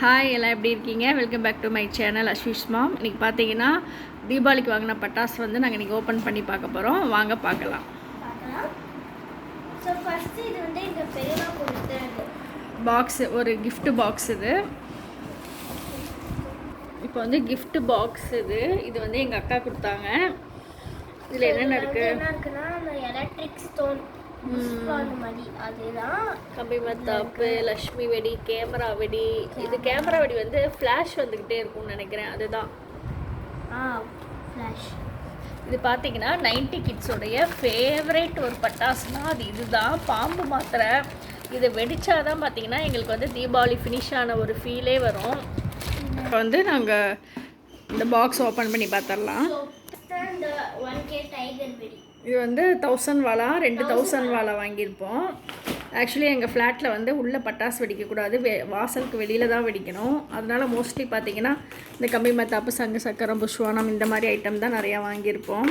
Hi எல்லாம் எப்படி இருக்கீங்க? Welcome back to my channel Aswish mom இன்றைக்கி பார்த்தீங்கன்னா தீபாவளிக்கு வாங்கின பட்டாசு வந்து நாங்கள் இன்றைக்கி ஓப்பன் பண்ணி பார்க்க போகிறோம் வாங்க பார்க்கலாம். பாக்ஸ் ஒரு gift பாக்ஸ் இது. இப்போ வந்து gift பாக்ஸ் இது. இது வந்து எங்கள் அக்கா கொடுத்தாங்க. இதில் என்னென்ன இருக்குது எலக்ட்ரிக் ஸ்டோன் கம்பி மத்தாப்பு லக்ஷ்மி வெடி கேமரா வெடி. இது கேமரா வெடி வந்து ஃப்ளாஷ் வந்துக்கிட்டே இருக்கும்னு நினைக்கிறேன். அதுதான். ஆ ஃப்ளாஷ் இது பார்த்தீங்கன்னா நைன்டி கிட்ஸோடைய ஃபேவரேட் ஒரு பட்டாசுனா அது இதுதான். பாம்பு மாத்திரை. இதை வெடிச்சாதான் பார்த்தீங்கன்னா எங்களுக்கு வந்து தீபாவளி ஃபினிஷ் ஆன ஒரு ஃபீலே வரும். இப்போ வந்து நாங்கள் இந்த பாக்ஸ் ஓப்பன் பண்ணி பார்த்துடலாம் ஒன் கே டைகர் வெடி. இது வந்து தௌசண்ட் வாலா? ரெண்டு தௌசண்ட் வாலா. வாங்கியிருப்போம். ஆக்சுவலி எங்கள் ஃப்ளாட்டில் வந்து உள்ளே பட்டாசு வெடிக்கக்கூடாது. வெ வாசலுக்கு வெளியில் தான் வெடிக்கணும். அதனால மோஸ்ட்லி பார்த்தீங்கன்னா இந்த கம்பி மத்தாப்பு சங்கு சக்கரம் புஷ்வானம் இந்த மாதிரி ஐட்டம் தான் நிறையா வாங்கியிருப்போம்.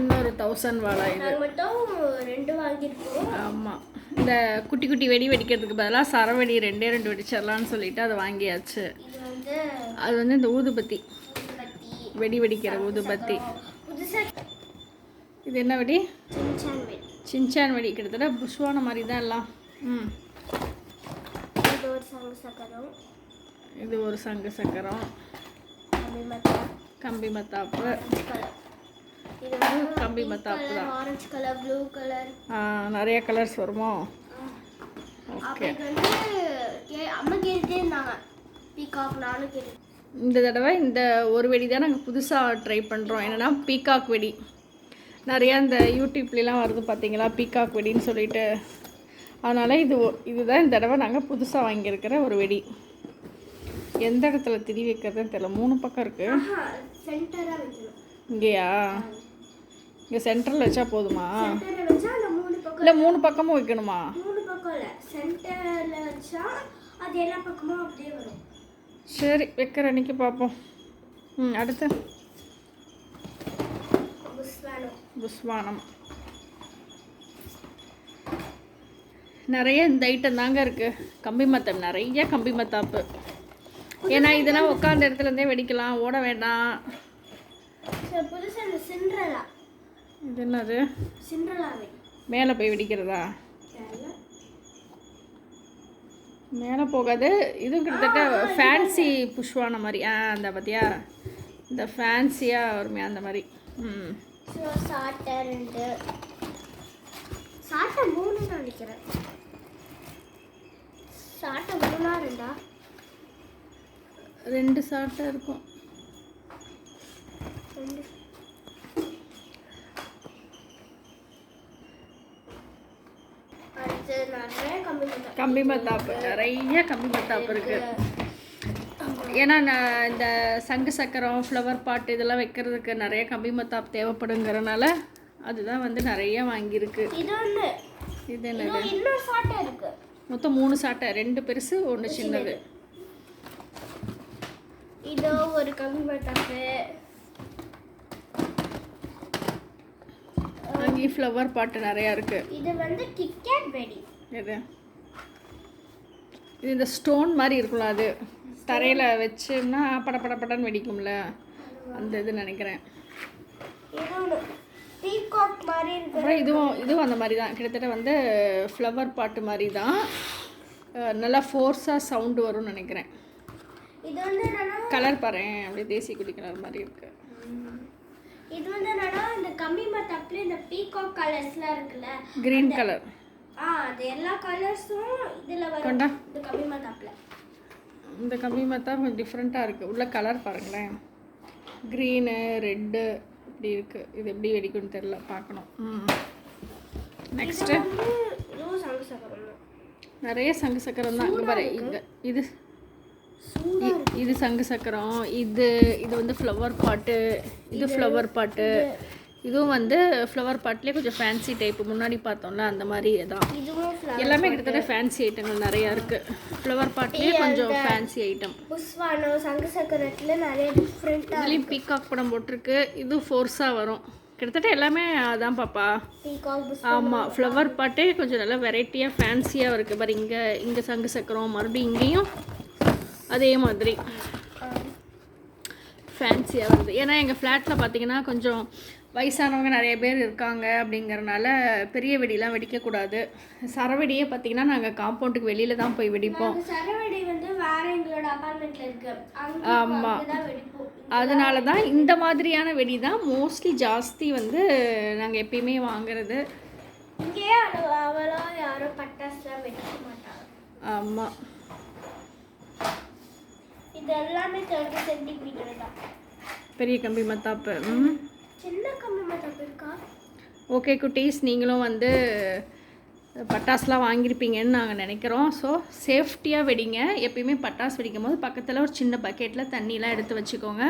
இன்னொரு தௌசண்ட் வாலா இது. மட்டும் ரெண்டு வாங்கியிருக்கோம். ஆமாம் இந்த குட்டி குட்டி வெடி வெடிக்கிறதுக்கு பதிலாக சரவெடி ரெண்டே ரெண்டு வெடிச்சிடலான்னு சொல்லிட்டு அதை வாங்கியாச்சு. அது வந்து இந்த ஊதுபத்தி. வெடி வெடிக்கிற ஊதுபத்தி. இது என்ன வெடி? சின்சான் வெடி. கிட்டத்தட்ட புஷ்வான மாதிரி தான் எல்லாம். ம். இது ஒரு சங்கு சக்கரம். கம்பி மத்தாப்பு ஆரஞ்சு கலர் இது வந்து கம்பி மத்தாப்பு தான் ஆரஞ்சு கலர் ப்ளூ கலர் நிறைய கலர்ஸ் வருமோ? ஓகே அம்மா கேட்டுட்டே இருந்தாங்க பீகாக் நானும் கேட்டு இந்த தடவை இந்த ஒரு வெடி தான் நாங்கள் புதுசாக ட்ரை பண்ணுறோம் என்னென்னா பீகாக் வெடி. நிறையா இந்த யூடியூப்லாம் வருது பார்த்தீங்களா பீகாக் வெடின்னு சொல்லிட்டு. அதனால் இது இதுதான் இந்த தடவை நாங்கள் புதுசாக வாங்கியிருக்கிற ஒரு வெடி. எந்த இடத்துல திரி வைக்கிறதுன்னு தெரியல. மூணு பக்கம் இருக்குது இங்கேயா? இங்கே சென்டரில் வச்சா போதுமா? இல்லை மூணு பக்கமும் வைக்கணுமா? மூணு பக்கம் இல்லை. சென்டரில் வச்சா அது எல்லா பக்கமும் அப்படியே வரும். சரி வைக்கிற அன்னைக்கு பார்ப்போம் ம் அடுத்து? புஸ்வானம் நிறைய இந்த ஐட்டம் தாங்க இருக்குது கம்பி மத்தம் நிறைய கம்பி மத்தாப்பு. ஏன்னா இதெல்லாம் உட்காந்த இடத்துல இருந்தே வெடிக்கலாம் ஓட வேண்டாம். புதுசாக இந்த சிண்ட்ரலா இது என்னது? மேலே போய் வெடிக்கிறதா. மேலே போகாது. இதுவும் கிட்டத்தட்ட ஃபேன்சி புஷ்வான மாதிரி. ஆ அந்த பார்த்தியா இந்த ஃபேன்சியாக வருமே அந்த மாதிரி. ம். சாட்டை ரெண்டு. சாட்டை மூணு நினைக்கிறேன். சாட்டை மூணா ரெண்டா? ரெண்டு சாட்டை இருக்கும். ரெண்டு அடுத்து நிறைய கம்மி பண்ணேன். கம்பி மத்தாப்பு. நிறைய கம்பி மத்தாப்பு இருக்குது ஏன்னா நான் இந்த சங்கு சக்கரம் ஃப்ளவர் பாட் இதெல்லாம் வைக்கிறதுக்கு நிறைய கம்பி மத்தாப்பு தேவைப்படுங்கிறனால அதுதான் வந்து நிறைய வாங்கியிருக்கு. இது என்னது? மொத்தம் மூணு சாட்டை. ரெண்டு பெருசு ஒன்று சின்னது. இதோ ஒரு கம்மி மத்தாப்பு. அங்கேயும் ஃப்ளவர் பாட்டு நிறையா இருக்குது இது வந்து கிட்கேட் வெடி எது? இது இந்த ஸ்டோன் மாதிரி இருக்கும்ல அது தரையில் வச்சோம்னா பட பட படன்னு வெடிக்கும்ல அந்த இது நினைக்கிறேன். அப்புறம் இதுவும் இதுவும் அந்த மாதிரி தான். கிட்டத்தட்ட வந்து ஃப்ளவர் பாட்டு மாதிரி தான். நல்லா ஃபோர்ஸாக சவுண்டு வரும்னு நினைக்கிறேன். இது வந்து கலர் பாரு அப்படியே தேசி குடி கலர் மாதிரி இருக்கு. இது வந்து என்னன்னா இந்த கம்மி மத்தாப்புல இந்த பீகாக் கலர்ஸ்லாம் இருக்குல்ல க்ரீன் கலர் ஆ அது எல்லா கலர்ஸும் இதுல வரும். கொண்டா. இந்த மத்தாப்புல இந்த கம்பி தான் கொஞ்சம் டிஃப்ரெண்ட்டாக இருக்குது உள்ள கலர் பாருங்களேன். க்ரீனு ரெட்டு இப்படி இருக்குது இது எப்படி வெடிக்கும்னு தெரில பார்க்கணும். ம். நெக்ஸ்ட்டு நிறைய சங்கு சக்கரம் தான். இங்கே பாரு இங்கே. இது இது சங்கு சக்கரம். இது இது வந்து ஃப்ளவர் பாட்டு இது ஃப்ளவர் பாட்டு இதுவும் வந்து ஃப்ளவர் பாட்லேயே கொஞ்சம் ஃபேன்சி டைப்பு முன்னாடி பார்த்தோம்ல அந்த மாதிரி தான். எல்லாமே கிட்டத்தட்ட ஃபேன்சி ஐட்டங்கள் நிறையா இருக்குது ஃப்ளவர் பாட்லேயே கொஞ்சம் ஃபேன்சி ஐட்டம் புஷ்வானம் சங்கு சக்கரத்துல நிறைய டிஃப்ரெண்ட்டாக இதுலேயும் பீகாக் படம் போட்டிருக்கு. இது ஃபோர்ஸாக வரும். கிட்டத்தட்ட எல்லாமே அதான் பாப்பா. ஆமாம் ஃப்ளவர் பாட்டே கொஞ்சம் நல்லா வெரைட்டியாக ஃபேன்சியாக இருக்குது பாரு இங்கே இங்கே சங்கு சக்கரம் மறுபடியும் இங்கேயும் அதே மாதிரி. ஃபேன்சியாக வருது. ஏன்னா எங்கள் ஃப்ளாட்டில் பார்த்தீங்கன்னா கொஞ்சம் வயசானவங்க நிறைய பேர் இருக்காங்க அப்படிங்கறனால பெரிய வெடிலாம் வெடிக்கக்கூடாது. சரவெடியே பார்த்தீங்கன்னா நாங்கள் காம்பவுண்டுக்கு வெளியில் தான் போய் வெடிப்போம். நாங்க சரவெடி வந்து வேற எங்களோட அபார்ட்மெண்ட்ல இருக்கு. அங்க ஆமா. தான் வெடிப்போம். அதனால தான் இந்த மாதிரியான வெடி தான் மோஸ்ட்லி ஜாஸ்தி வந்து நாங்கள் எப்பயுமே வாங்குறது. இங்கேயே அவ்வளோ அவ்வளோ யாரும் பட்டாசுலாம் வெடிக்க மாட்டாங்க. ஆமாம் இது எல்லாமே தேர்ட்டி சென்டிமீட்டர் தான். பெரிய கம்பி மத்தாப்பு. ம். ஓகே குட்டீஸ் நீங்களும் வந்து பட்டாசுலாம் வாங்கியிருப்பீங்கன்னு நாங்கள் நினைக்கிறோம். ஸோ சேஃப்டியாக வெடிங்க. எப்பயுமே பட்டாசு வெடிக்கும் போது பக்கத்தில் ஒரு சின்ன பக்கெட்டில் தண்ணிலாம் எடுத்து வச்சுக்கோங்க.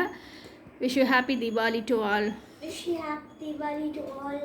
Wish you happy Deepavali to all wish happy Deepavali to all